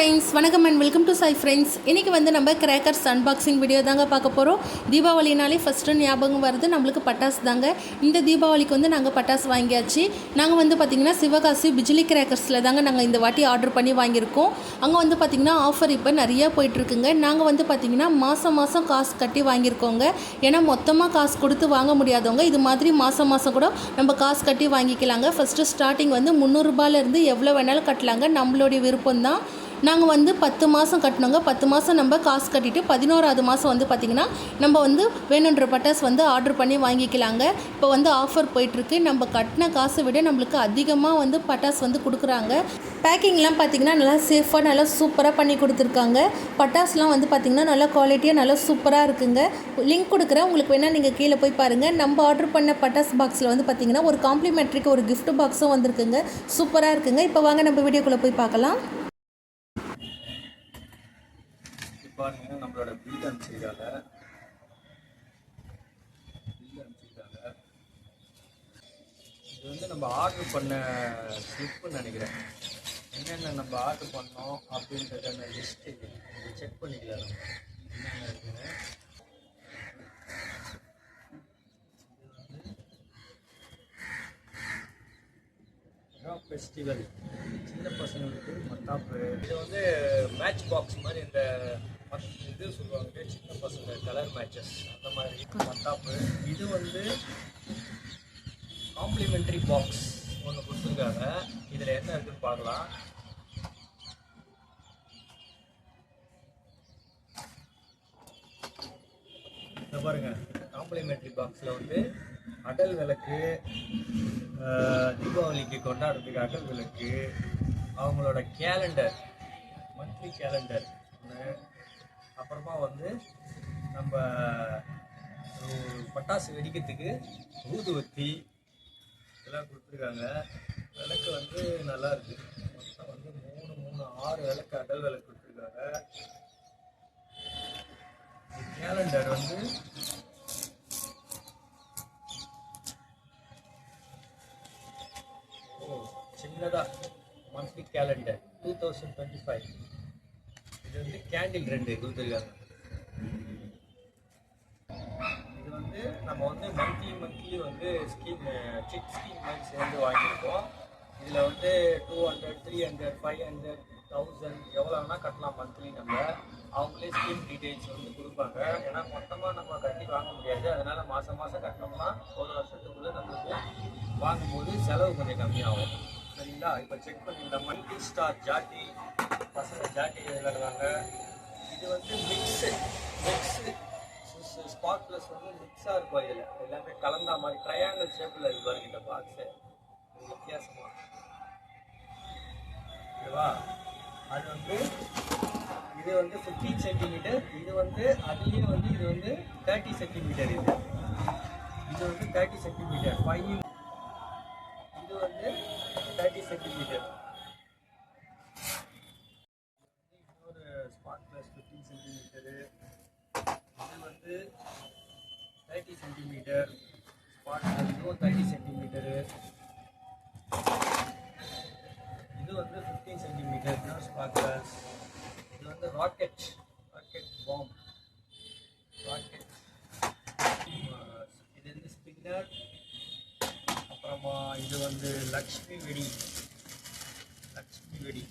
Friends வணக்கம் and welcome to Sai friends இன்றைக்கி வந்து நம்ம கிராக்கர்ஸ் அன்பாக்சிங் வீடியோ தாங்க பார்க்க போகிறோம் தீபாவளினாலே ஃபஸ்ட்டு ஞாபகம் வருது. நம்மளுக்கு பட்டாசு தாங்க. இந்த தீபாவளிக்கு வந்து நாங்கள் பட்டாசு வாங்கியாச்சு. நாங்கள் வந்து பார்த்திங்கன்னா சிவகாசி பிஜிலி கிராக்கர்ஸில் தாங்க நாங்கள் இந்த வாட்டி ஆர்டர் பண்ணி வாங்கியிருக்கோம். அங்கே வந்து பார்த்திங்கன்னா ஆஃபர் இப்போ நிறையா போயிட்டுருக்குங்க. நாங்கள் வந்து பார்த்திங்கன்னா மாதம் மாதம் காசு கட்டி வாங்கியிருக்கோங்க. ஏன்னா மொத்தமாக காசு கொடுத்து வாங்க முடியாதவங்க இது மாதிரி மாதம் மாதம் கூட நம்ம காசு கட்டி வாங்கிக்கலாங்க. ஃபஸ்ட்டு ஸ்டார்டிங் வந்து முந்நூறுரூபாலேருந்து எவ்வளோ வேணாலும் கட்டலாங்க. நம்மளுடைய விருப்பம் தான் நாங்கள் வந்து பத்து மாதம் கட்டினோங்க. பத்து மாதம் நம்ம காசு கட்டிட்டு பதினோராவது மாதம் வந்து பார்த்திங்கன்னா நம்ம வந்து வேணுன்ற பட்டாஸ் வந்து ஆர்டர் பண்ணி வாங்கிக்கலாங்க. இப்போ வந்து ஆஃபர் போயிட்டுருக்கு. நம்ம கட்டின காசை விட நம்மளுக்கு அதிகமாக வந்து பட்டாஸ் வந்து கொடுக்குறாங்க. பேக்கிங்லாம் பார்த்திங்கன்னா நல்லா சேஃபாக நல்லா சூப்பராக பண்ணி கொடுத்துருக்காங்க. பட்டாஸ்லாம் வந்து பார்த்திங்கன்னா நல்லா குவாலிட்டியாக நல்லா சூப்பராக இருக்குங்க. லிங்க் கொடுக்குறேன். உங்களுக்கு வேணால் நீங்கள் கீழே போய் பாருங்கள் நம்ம ஆர்டர் பண்ண பட்டாஸ் பாக்ஸில் வந்து பார்த்திங்கன்னா ஒரு காம்ப்ளிமெண்ட்ரிக்கு ஒரு கிஃப்ட் பாக்ஸும் வந்திருக்குங்க. சூப்பராக இருக்குங்க. இப்போ வாங்க நம்ம வீடியோக்குள்ளே போய் பார்க்கலாம் இப்போ பாருங்க நம்மளோட பில் அனுப்பிச்சிருக்காங்க பில் அனுப்பிச்சிருக்காங்க இது வந்து நம்ம ஆர்டர் பண்ண ஸ்லிப்புன்னு நினைக்கிறேன். என்னென்ன நம்ம ஆர்டர் பண்ணோம் அப்படின்றத லிஸ்ட் இது செக் பண்ணிக்கலாம் நம்ம. என்னென்ன இருக்குன்னு. ஃபெஸ்டிவல் சின்ன பசங்களுக்கு மத்தாப்பு இது வந்து மேட்ச் பாக்ஸ் மாதிரி இந்த இது சொல்லுவாங்க சின்ன பசங்க கலர் மேட்சஸ் அந்த மாதிரி மத்தாப்பு இது வந்து காம்ப்ளிமெண்ட்ரி பாக்ஸ் ஒன்று கொடுத்துருக்காங்க இதில் என்ன இருக்குன்னு பார்க்கலாம் இந்த பாருங்க காம்ப்ளிமெண்ட்ரி பாக்ஸில் வந்து அடல் விளக்கு தீபாவளிக்கு கொண்டாடுறதுக்கு அடல் விளக்கு அவங்களோட கேலண்டர் மந்த்லி கேலண்டர் ஒன்று அப்புறமா வந்து நம்ம பட்டாசு வெடிக்கிறதுக்கு ஊதுவத்தி இதெல்லாம் கொடுத்துருக்காங்க. விளக்கு வந்து நல்லா இருக்கு. மொத்தம் வந்து மூணு மூணு ஆறு விளக்கு அடல் விளக்கு கொடுத்துருக்காங்க. கேலண்டர் வந்து ஓ சின்னதா monthly calendar two thousand twenty five. இது வந்து கேண்டில் ரெண்டு கொடுத்துருக்காங்க. இது வந்து நம்ம வந்து மந்த்லி மந்த்லி வந்து ஸ்கீம் சிட் ஸ்கீம் மாதிரி சேர்ந்து வாங்கியிருக்கோம். இதில் வந்து two hundred three hundred five hundred thousand எவ்வளோ வேணால் கட்டலாம் மந்த்லி நம்ம. அவங்களே ஸ்கீம் டீட்டெயில்ஸ் வந்து கொடுப்பாங்க. ஏன்னா மொத்தமாக நம்ம கட்டி வாங்க முடியாது. அதனால் மாதம் மாதம் கட்டினோம்னா ஒரு வருஷத்துக்குள்ளே நம்மளுக்கு வாங்கும்போது செலவு கொஞ்சம் கம்மியாகும். சரிங்களா? இப்போ செக் பண்ணிக்கலாம் மல்டி ஸ்டார் ஜாட்டி பசங்க ஜாட்டி விளையாடுவாங்க. இது வந்து மிக்ஸு மிக்ஸு ஸ்பாட் ப்ளஸ் வந்து மிக்ஸாக இருக்கும் இதில். எல்லாமே கலந்தா மாதிரி ட்ரையாங்கிள் ஷேப்பில் இருக்கு பாருங்க இந்த பாக்ஸு வித்தியாசமாக ஓகேவா அது வந்து இது வந்து ஃபிஃப்டீன் சென்டிமீட்டர் இது வந்து அதுலேயே வந்து இது வந்து தேர்ட்டி சென்டிமீட்டர் இது. இது வந்து thirty centimetre five plus fifteen centimetre இது வந்து தேர்ட்டி சென்டிமீட்டர் ஸ்பாட் இதுவும் தேர்ட்டி சென்டிமீட்டரு இது வந்து ஃபிஃப்டீன் சென்டிமீட்டர் இன்னொரு ஸ்பாட் இது வந்து ராக்கெட் ராக்கெட் பாம் ராக்கெட் இது வந்து ஸ்பின்னர் அப்புறமா இது வந்து லக்ஷ்மி வெடி. லக்ஷ்மி வெடி.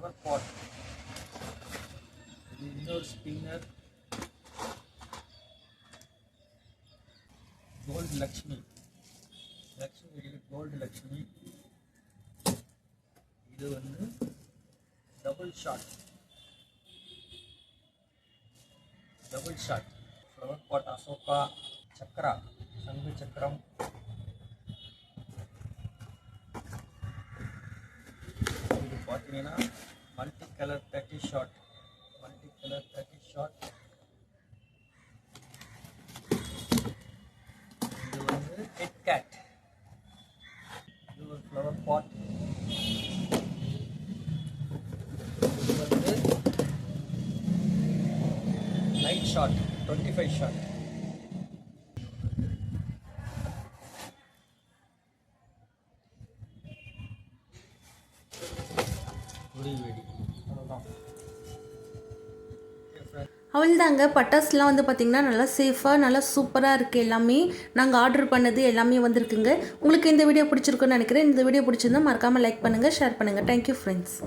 बराबर कॉट विंडोर spinner gold Lakshmi Lakshmi gold Lakshmi double shot double shot flower cot Ashoka Chakra संघ चक्रम पाती colour package shot multi colour package shot एक cat flower pot light shot twenty five shot थोड़ी वेड़ी அவள்தாங்க. பட்டாஸ்லாம் வந்து பார்த்திங்கன்னா நல்லா சேஃபாக நல்லா சூப்பராக இருக்குது எல்லாமே. நாங்கள் ஆர்டர் பண்ணது எல்லாமே வந்திருக்குங்க. உங்களுக்கு இந்த வீடியோ பிடிச்சிருக்குன்னு நினைக்கிறேன். இந்த வீடியோ பிடிச்சிருந்தா மறக்காமல் லைக் பண்ணுங்கள் ஷேர் பண்ணுங்கள் தேங்க்யூ ஃப்ரெண்ட்ஸ்